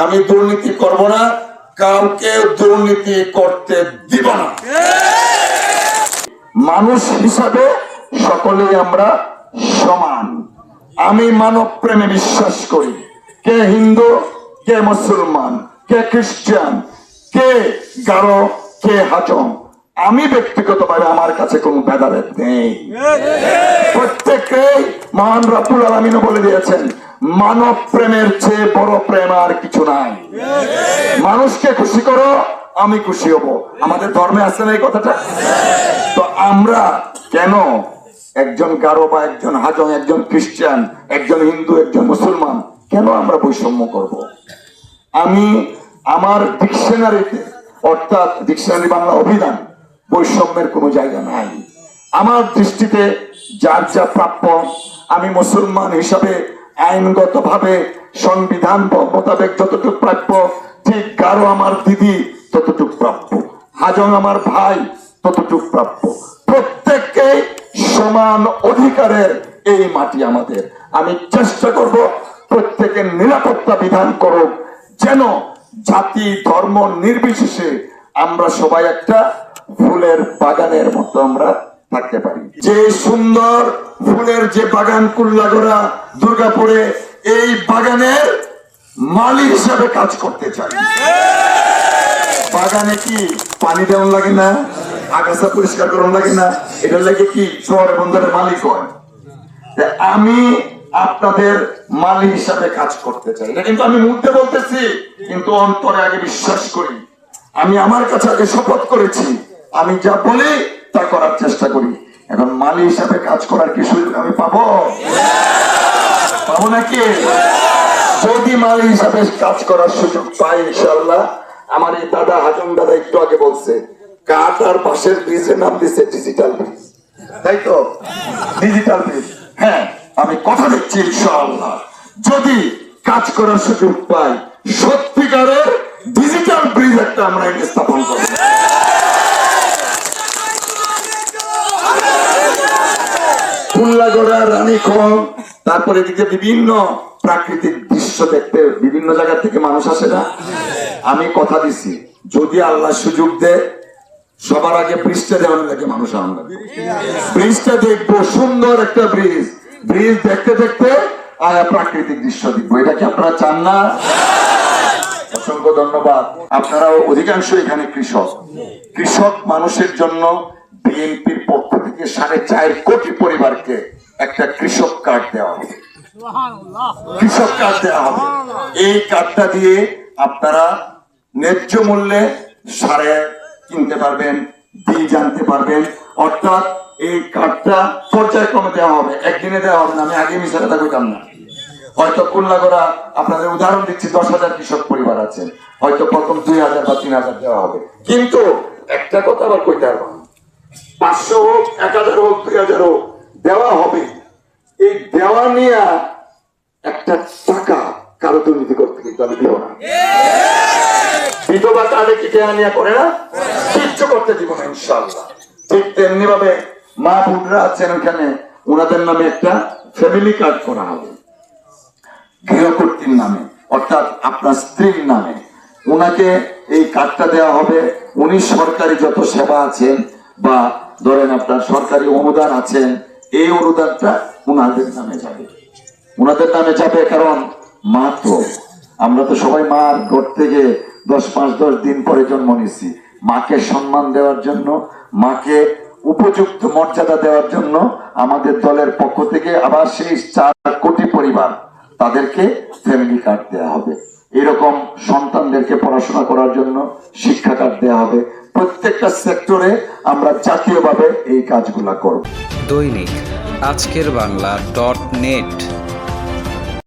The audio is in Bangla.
আমি দুর্নীতি করব না কাউকে দুর্নীতি করতে দিব না। মানুষ হিসাবে সকলেই আমরা সমান। আমি মানব প্রেমে বিশ্বাস করি। কে হিন্দু কে মুসলমান কে খ্রিস্টান কে গারো কে হাজম আমি ব্যক্তিগতভাবে আমার কাছে কোনো ভেদাভেদ নেই। প্রত্যেককে মহান রাব্বুল আলমিনও বলে দিয়েছেন মানব প্রেমের চেয়ে বড় প্রেম আর কিছু নাই। মানুষকে খুশি করো, আমি খুশি হব। আমাদের ধর্মে আছে না এই কথাটা? তো আমরা কেন একজন গারো বা একজন হাজং, একজন খ্রিস্টান, একজন হিন্দু, একজন মুসলমান, কেন আমরা বৈষম্য করব? আমি আমার ডিকশনারিতে, অর্থাৎ ডিকশনারি বাংলা অভিধান, বৈষম্যের কোনো জায়গা নাই। আমার দৃষ্টিতে যার যা প্রাপ্য, আমি মুসলমান হিসাবে আইনগত ভাবে সংবিধান মোতাবেক যতটুকু প্রাপ্য, ঠিক গারো আমার দিদি ততটুকু প্রাপ্য। হাজং আমার ভাই ততটুকু প্রাপ্য। প্রত্যেককে সমান অধিকারের এই মাটি আমাদের। আমি চেষ্টা করব প্রত্যেকের নিরাপত্তা বিধান করুক, যেন জাতি, ধর্ম নির্বিশেষে আমরা সবাই একটা ফুলের বাগানের মতো আমরা থাকতে পারি। যে সুন্দর ফুলের যে বাগান কুল্লাগড়া দুর্গাপুরে, এই বাগানের মালি হিসাবে কাজ করতে চাই। বাগানে কি পানি দেওয়ার লাগে না? আগাছা পরিষ্কার করার লাগে না? এটার লাগে কি শহরে বন্দরের মালিক হয়? আমি আপনাদের মালিক হিসাবে কাজ করতে চাই। এটা কিন্তু আমি মুখে বলতেছি, কিন্তু অন্তরে আগে বিশ্বাস করি। আমি আমার কাছে আগে শপথ করেছি, আমি যা বলি তা করার চেষ্টা করি। এখন মালি হিসাবে কাজ করার কি সুযোগ আমি পাবো? পাবো নাকি? যদি মালি হিসাবে কাজ করার সুযোগ পাই ইনশাল্লাহ আমার এই দাদা হাজম দাদা একটু আগে বলছে, কাঠ আর বাঁশের ব্রিজের নাম দিচ্ছে ডিজিটাল ব্রিজ তাই তো? ডিজিটাল ব্রিজ হ্যাঁ আমি কথা দিচ্ছি ইনশাআল্লাহ। যদি কাজ করার সুযোগ পাই, সত্যিকারের ডিজিটাল ব্রিজ একটা আমরা স্থাপন করব। কুল্লাগড়া রানীক্ষণ তারপরে এদিকে বিভিন্ন প্রাকৃতিক দৃশ্য দেখতে বিভিন্ন জায়গা থেকে মানুষ আসে না। আমি কথা দিছি, যদি আল্লাহ সুযোগ দেয় সবার আগে ব্রিজটা দেওয়ার লাগে মানুষ আমরা ব্রিজটা দেখব, সুন্দর একটা ব্রিজ। ব্রিজ দেখতে দেখতে প্রাকৃতিক দৃশ্য দেখব। এটা কি আপনারা চান না? অসংখ্য ধন্যবাদ। আপনারা অধিকাংশ এখানে কৃষক। কৃষক মানুষের জন্য থেকে সাড়ে চার কোটি পরিবারকে একটা কৃষক কার্ড দেওয়া হবে। কৃষক কার্ড দেওয়া হবে। এই কার্ডটা দিয়ে আপনারা ন্যায্য মূল্যে সারে কিনতে পারবেন বীজ আনতে পারবেন। অর্থাৎ এই কার্ডটা পর্যায়ক্রমে দেওয়া হবে। একদিনে দেওয়া হবে না আমি আগে মিশে কথা কইতাম না। হয়তো কন্যাগড়া আপনাদের উদাহরণ দিচ্ছি দশ হাজার কৃষক পরিবার আছে হয়তো প্রথম দুই হাজার বা তিন হাজার দেওয়া হবে। কিন্তু একটা কথা আবার কইতে পারব। পাঁচশো হোক, এক হাজার হোক, দুই হাজার হোক, দেওয়া হবে। এই দেওয়া নিয়ে একটা টাকা কারও দুর্নীতি করতে কিন্তু আমি দিব না। বিধবা কি দেওয়া নিয়ে করে না? করতে দিব না ইনশাল্লাহ ঠিক তেমনি ভাবে মা বোনরা আছেন ওখানে, ওনাদের নামে একটা ফ্যামিলি কার্ড করা হবে। নামে, অর্থাৎ আপনার স্ত্রীর নামে। ওনাকে এই কার্ডটা দেওয়া হবে। উনি সরকারি যত সেবা আছেন বা ধরেন আপনার সরকারি অনুদান আছেন এই অনুদানটা ওনাদের নামে যাবে। ওনাদের নামে যাবে কারণ মা তো। আমরা তো সবাই মার ঘর থেকে দশ পাঁচ দশ দিন পরে জন্ম নিছি মাকে সম্মান দেওয়ার জন্য, মাকে উপযুক্ত মর্যাদা দেওয়ার জন্য আমাদের দলের পক্ষ থেকে আবার সেই চার কোটি পরিবার তাদেরকে ফ্যামিলি কার্ড দেওয়া হবে। এরকম সন্তানদেরকে পড়াশোনা করার জন্য শিক্ষা কার্ড দেওয়া হবে। প্রত্যেকটা সেক্টরে আমরা জাতীয়ভাবে এই কাজগুলা করব। দৈনিক আজকের বাংলা ডট নেট।